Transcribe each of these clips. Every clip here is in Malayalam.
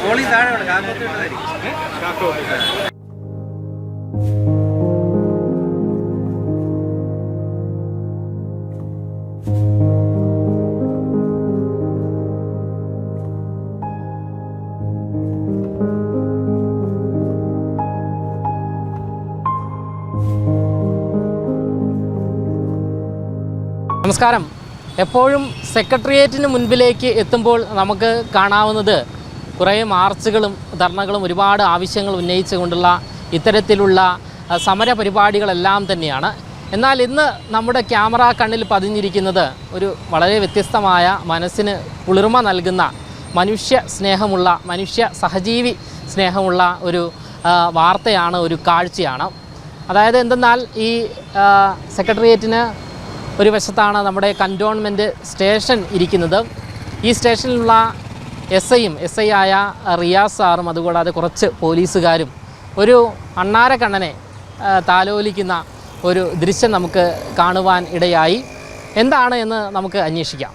മോളി താഴെ കാക്കോട്ട് ഇട്ടതായിരിക്കും നമസ്കാരം. എപ്പോഴും സെക്രട്ടേറിയറ്റിന് മുൻപിലേക്ക് എത്തുമ്പോൾ നമുക്ക് കാണാവുന്നത് കുറേ മാർച്ചുകളും ധർണകളും ഒരുപാട് ആവശ്യങ്ങൾ ഉന്നയിച്ചുകൊണ്ടുള്ള ഇത്തരത്തിലുള്ള സമര പരിപാടികളെല്ലാം തന്നെയാണ്. എന്നാൽ ഇന്ന് നമ്മുടെ ക്യാമറ കണ്ണിൽ പതിഞ്ഞിരിക്കുന്നത് ഒരു വളരെ വ്യത്യസ്തമായ മനസ്സിന് കുളിർമ നൽകുന്ന മനുഷ്യ സ്നേഹമുള്ള മനുഷ്യ സഹജീവി സ്നേഹമുള്ള ഒരു വാർത്തയാണ് ഒരു കാഴ്ചയാണ്. അതായത് എന്തെന്നാൽ ഈ സെക്രട്ടേറിയറ്റിന് ഒരു വശത്താണ് നമ്മുടെ കന്റോൺമെന്റ് സ്റ്റേഷൻ ഇരിക്കുന്നത്. ഈ സ്റ്റേഷനിലുള്ള എസ് ഐയും എസ് ഐ ആയ റിയാസ് സാറും അതുകൂടാതെ കുറച്ച് പോലീസുകാരും ഒരു അണ്ണാരക്കണ്ണനെ താലോലിക്കുന്ന ഒരു ദൃശ്യം നമുക്ക് കാണുവാൻ ഇടയായി. എന്താണ് എന്ന് നമുക്ക് അന്വേഷിക്കാം.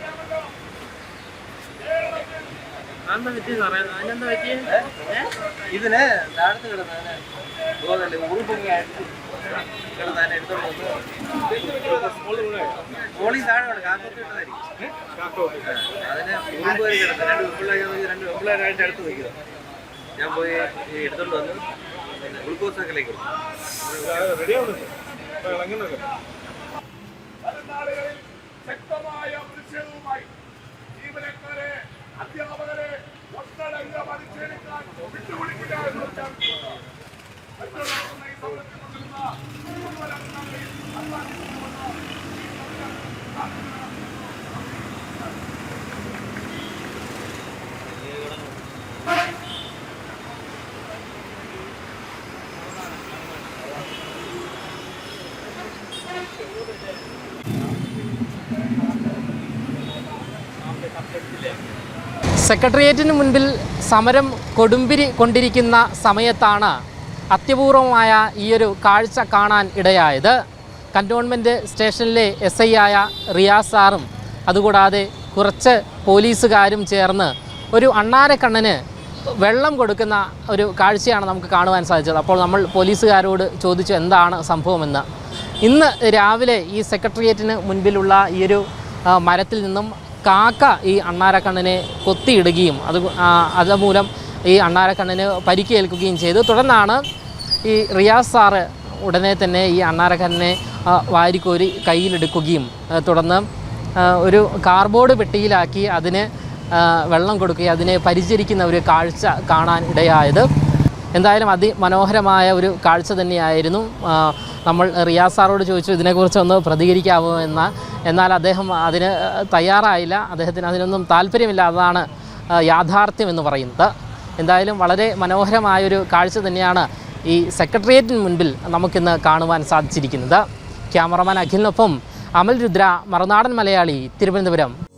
ഇതിന് താഴത്ത് കിടന്നാണ് ഗോതല്ലേ ഉറുപ്പൊക്കെ ആയിട്ട് കിടന്നതിനെ എടുത്തോണ്ട് വന്ന് മോളി താഴെ വേണം കാക്കത്ത് ഇട്ടതായിരിക്കും അതിന് ഉറുമ്പ് കയറി കിടന്നു രണ്ട് വെപ്പിള്ളേർ രണ്ട് വെപ്പിള്ളേരായിട്ട് അടുത്ത് നിൽക്കുന്നത് ഞാൻ പോയി എടുത്തോണ്ട് വന്ന് ഗ്ലൂക്കോസ് ഒക്കെ കൊടുത്തു അധ്യാപകരെ ഒട്ടടങ്ക പരിശീലിക്കാൻ വിട്ടുകൊടുക്കില്ല സെക്രട്ടേറിയറ്റിന് മുൻപിൽ സമരം കൊടുമ്പിരി കൊണ്ടിരിക്കുന്ന സമയത്താണ് അത്യപൂർവമായ ഈയൊരു കാഴ്ച കാണാൻ ഇടയായത്. കന്റോൺമെന്റ് സ്റ്റേഷനിലെ എസ് ഐ ആയ റിയാസ് സാറും അതുകൂടാതെ കുറച്ച് പോലീസുകാരും ചേർന്ന് ഒരു അണ്ണാരക്കണ്ണന് വെള്ളം കൊടുക്കുന്ന ഒരു കാഴ്ചയാണ് നമുക്ക് കാണുവാൻ സാധിച്ചത്. അപ്പോൾ നമ്മൾ പോലീസുകാരോട് ചോദിച്ചു എന്താണ് സംഭവമെന്ന്? ഇന്ന് രാവിലെ ഈ സെക്രട്ടേറിയറ്റിന് മുൻപിലുള്ള ഈ ഒരു മരത്തിൽ നിന്നും കാക്ക ഈ അണ്ണാരക്കണ്ണനെ കൊത്തിയിടുകയും അത് അതുമൂലം ഈ അണ്ണാരക്കണ്ണന് പരിക്കേൽക്കുകയും ചെയ്തു. തുടർന്നാണ് ഈ റിയാസ് സാറ് ഉടനെ തന്നെ ഈ അണ്ണാരക്കണ്ണനെ വാരിക്കോരി കയ്യിലെടുക്കുകയും തുടർന്ന് ഒരു കാർബോർഡ് പെട്ടിയിലാക്കി അതിന് വെള്ളം കൊടുക്കുകയും അതിനെ പരിചരിക്കുന്ന ഒരു കാഴ്ച കാണാൻ ഇടയായത്. എന്തായാലും അതിമനോഹരമായ ഒരു കാഴ്ച തന്നെയായിരുന്നു. നമ്മൾ റിയാസ് സാറോട് ചോദിച്ചു ഇതിനെക്കുറിച്ച് ഒന്ന് പ്രതികരിക്കാമോ എന്ന? എന്നാൽ അദ്ദേഹം അതിന് തയ്യാറായില്ല. അദ്ദേഹത്തിന് അതിനൊന്നും താല്പര്യമില്ല. അതാണ് യാഥാർത്ഥ്യം എന്ന് പറയുന്നത്. എന്തായാലും വളരെ മനോഹരമായൊരു കാഴ്ച തന്നെയാണ് ഈ സെക്രട്ടേറിയറ്റിന് മുൻപിൽ നമുക്കിന്ന് കാണുവാൻ സാധിച്ചിരിക്കുന്നത്. ക്യാമറമാൻ അഖിലിനൊപ്പം അമൽ രുദ്ര മറുനാടൻ മലയാളി തിരുവനന്തപുരം.